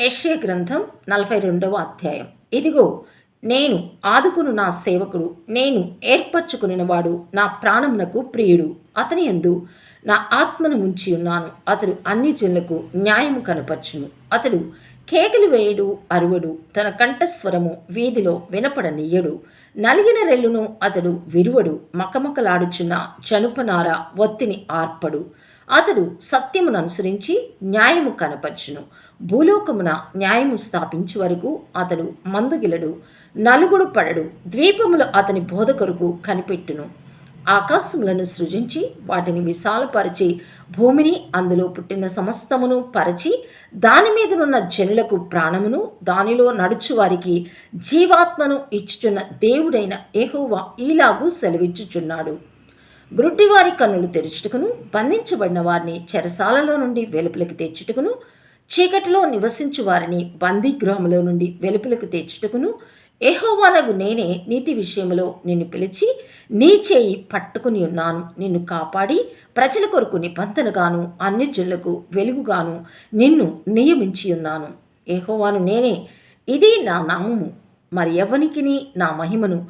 యెషయా గ్రంథం నలభై రెండవ అధ్యాయం. ఇదిగో నేను ఆదుకును నా సేవకుడు నేను ఏర్పరచుకునేవాడు నా ప్రాణమునకు ప్రియుడు. అతని యందు నా ఆత్మను ఉంచి ఉన్నాను అతడు అన్ని జనులకు న్యాయము కనపరచును. అతడు కేకలు వేయడు అరువడు తన కంఠస్వరము వీధిలో వినపడనీయడు. నలిగిన రెల్లును అతడు విరువడు మకమకలాడుచున్న జనుపనార ఒత్తిని ఆర్పడు. అతడు సత్యమును అనుసరించి న్యాయము కనపరచును. భూలోకమున న్యాయము స్థాపించు వరకు అతడు మందగిలడు. నలుగుడు పడడు. ద్వీపములు అతని బోధ కొరకు కనిపెట్టును. ఆకాశములను సృజించి వాటిని విశాలపరిచి భూమిని అందులో పుట్టిన సమస్తమును పరిచి దాని మీదనున్న జనులకు ప్రాణమును దానిలో నడుచు వారికి జీవాత్మను ఇచ్చుచున్న దేవుడైన ఏహోవా ఈలాగు సెలవిచ్చుచున్నాడు. గ్రుడ్డివారి కన్నులు తెరుచుటకును బంధించబడిన వారిని చెరసాలలో నుండి వెలుపలికి తెచ్చుటకును చీకటిలో నివసించు వారిని బందీగృహంలో నుండి వెలుపలకు తెచ్చుటకును ఏహోవానగు నేనే నీతి విషయంలో నిన్ను పిలిచి నీ చేయి పట్టుకుని ఉన్నాను. నిన్ను కాపాడి ప్రజల కొరకు నిబంధనగాను అన్ని వెలుగుగాను నిన్ను నియమించి ఉన్నాను. ఏహోవాను నేనే. ఇది నా నామము. మరి ఎవనికిని నా మహిమను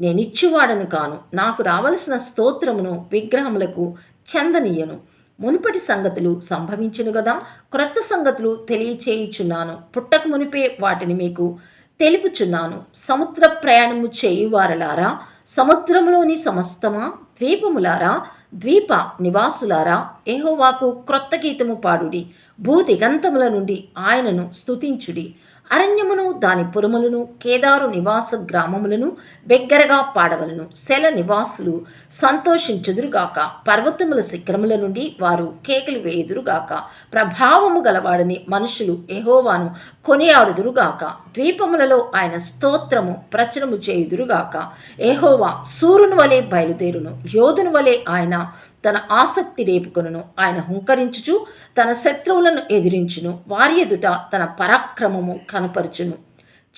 నేనిచ్చువాడను కాను. నాకు రావలసిన స్తోత్రమును విగ్రహములకు చెందనీయను. మునుపటి సంగతులు సంభవించును కదా క్రొత్త సంగతులు తెలియచేయుచున్నాను. పుట్టక మునిపే వాటిని మీకు తెలుపుచున్నాను. సముద్ర ప్రయాణము చేయువారలారా సముద్రంలోని సమస్తమా ద్వీపములారా ద్వీప నివాసులారా ఏహోవాకు క్రొత్త గీతము పాడుడి. భూ దిగంతముల నుండి ఆయనను స్తుతించుడి. అరణ్యమును దాని పురములను కేదారు నివాస గ్రామములను బిగ్గరగా పాడవలను. శల నివాసులు సంతోషించుదురుగాక. పర్వతముల శిఖరముల నుండి వారు కేకలు వేయుదురుగాక. ప్రభావము గలవాడని మనుషులు ఎహోవాను కొనియాడుదురుగాక. ద్వీపములలో ఆయన స్తోత్రము ప్రచురము చేయుదురుగాక. ఎహోవా సూర్యుని వలె బయలుదేరును. యోధుని వలె ఆయన తన ఆసక్తి రేపుకొనును. ఆయన హుంకరించుచు తన శత్రువులను ఎదిరించును. వారి ఎదుట తన పరాక్రమము కనపరుచును.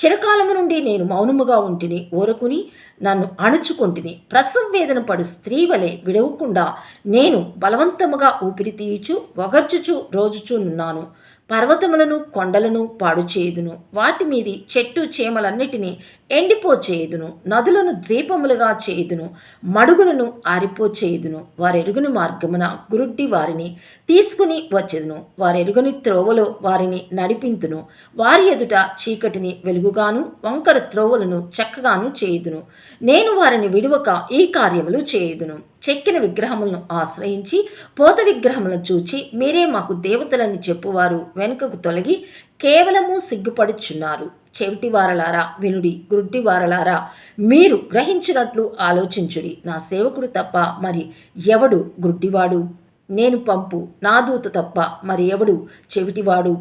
చిరకాలము నుండి నేను మౌనముగా ఉంటిని ఓరకుని నన్ను అణుచుకుంటుని. ప్రసవ వేదన పడు స్త్రీ వలె విడవకుండా నేను బలవంతముగా ఊపిరి తీయుచు వగర్చుచు రోజుచునున్నాను. పర్వతములను కొండలను పాడు చేయుదును. వాటి మీది చెట్టు చేమలన్నిటినీ ఎండిపోచేయుదును. నదులను ద్వీపములుగా చేయుదును. మడుగులను ఆరిపోచేయుదును. వారెరుగుని మార్గమున గురుడ్డి వారిని తీసుకుని వచ్చేదును. వారెరుగుని త్రోవలో వారిని నడిపింతును. వారి ఎదుట చీకటిని వెలుగుగాను వంకర త్రోవలను చక్కగాను చేయుదును. నేను వారిని విడువక ఈ కార్యములు చేయుదును. చెక్కిన విగ్రహములను ఆశ్రయించి పోత విగ్రహములను చూచి మీరే మాకు దేవతలని చెప్పువారు వెనుకకు తొలగి కేవలము సిగ్గుపడుచున్నారు. చెవిటివారలారా వినుడి గుడ్డివారలారా మీరు గ్రహించినట్లు ఆలోచించుడి. నా సేవకుడు తప్ప మరి ఎవడు గుడ్డివాడు? నేను పంపు నా దూత తప్ప మరి ఎవడు చెవిటివాడు?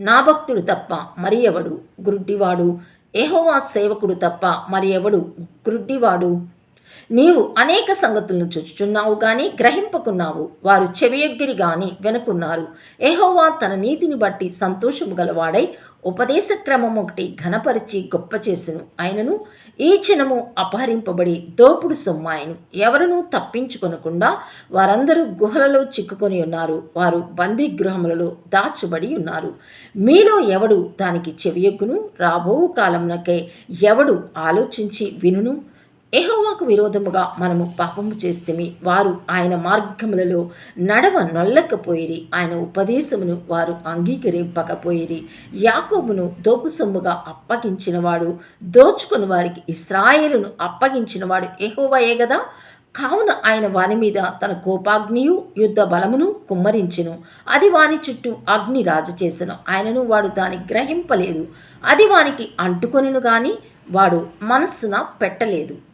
నా భక్తుడు తప్ప మరి ఎవడు గుడ్డివాడు? ఏహోవా సేవకుడు తప్ప మరి ఎవడు గుడ్డివాడు? నీవు అనేక సంగతులను చూచుచున్నావు గాని గ్రహింపకున్నావు. వారు చెవియొగ్గిరి గాని వెనుకున్నారు. ఏహోవా తన నీతిని బట్టి సంతోషము గలవాడై ఉపదేశ క్రమం ఒకటి ఘనపరిచి గొప్ప చేసెను. ఆయనను ఈ చినము అపహరింపబడి దోపుడు సొమ్మాయను. ఎవరునూ తప్పించుకొనకుండా వారందరూ గుహలలో చిక్కుకొని ఉన్నారు. వారు బందీ గృహములలో దాచబడి ఉన్నారు. మీలో ఎవడు దానికి చెవియొగ్గును? రాబో కాలమునకై ఎవడు ఆలోచించి వినును? ఎహోవాకు విరోధముగా మనము పాపము చేస్తేమి? వారు ఆయన మార్గములలో నడవ నొల్లకపోయిరి ఆయన ఉపదేశమును వారు అంగీకరింపకపోయిరి. యాకోబును దోపు సొమ్ముగా అప్పగించినవాడు దోచుకుని వారికి ఇస్రాయేలును అప్పగించినవాడు ఎహోవాయే కదా కావున ఆయన వాని మీద తన కోపాగ్నియు యుద్ధ బలమును కుమ్మరించెను. అది వాని చుట్టూ అగ్ని రాజు చేసెను. ఆయనను వాడు దాన్ని గ్రహింపలేదు. అది వానికి అంటుకొనిను గాని వాడు మనస్సున పెట్టలేదు.